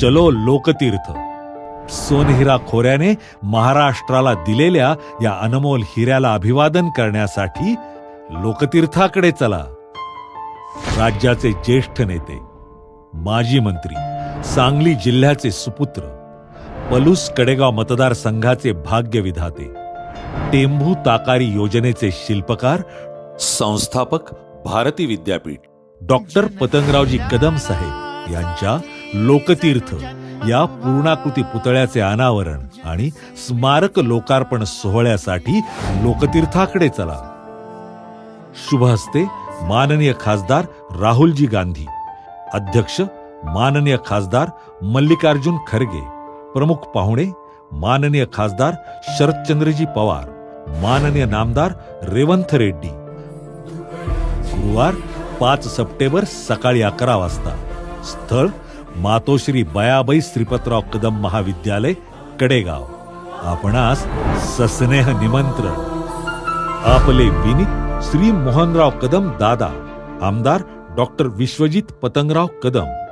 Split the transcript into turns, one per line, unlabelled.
चलो लोकतीर्थ. सोनहिरा खोऱ्याने महाराष्ट्राला दिलेल्या या अनमोल हिऱ्याला अभिवादन करण्यासाठी लोकतीर्थाकडे चला. राज्याचे ज्येष्ठ नेते माजी मंत्री सांगली जिल्ह्याचे सुपुत्र पलूस कडेगाव मतदारसंघाचे भाग्य विधाते टेंभू ताकारी योजनेचे शिल्पकार
संस्थापक भारती विद्यापीठ
डॉक्टर पतंगरावजी कदम साहेब यांच्या लोकतीर्थ या पूर्णाकृती पुतळ्याचे अनावरण आणि स्मारक लोकार्पण सोहळ्यासाठी लोकतीर्थाकडे चला. शुभ हस्ते माननीय खासदार राहुलजी गांधी. अध्यक्ष माननीय खासदार मल्लिकार्जुन खरगे. प्रमुख पाहुणे माननीय खासदार शरदचंद्रजी पवार. माननीय नामदार रेवंत रेड्डी. गुरुवार पाच सप्टेंबर सकाळी अकरा वाजता. स्थळ मातोश्री बयाबाई श्रीपतराव कदम महाविद्यालय कडेगाव. आपणास सस्नेह निमंत्रण. आपले विनीत श्री मोहनराव कदम दादा आमदार डॉक्टर विश्वजित पतंगराव कदम.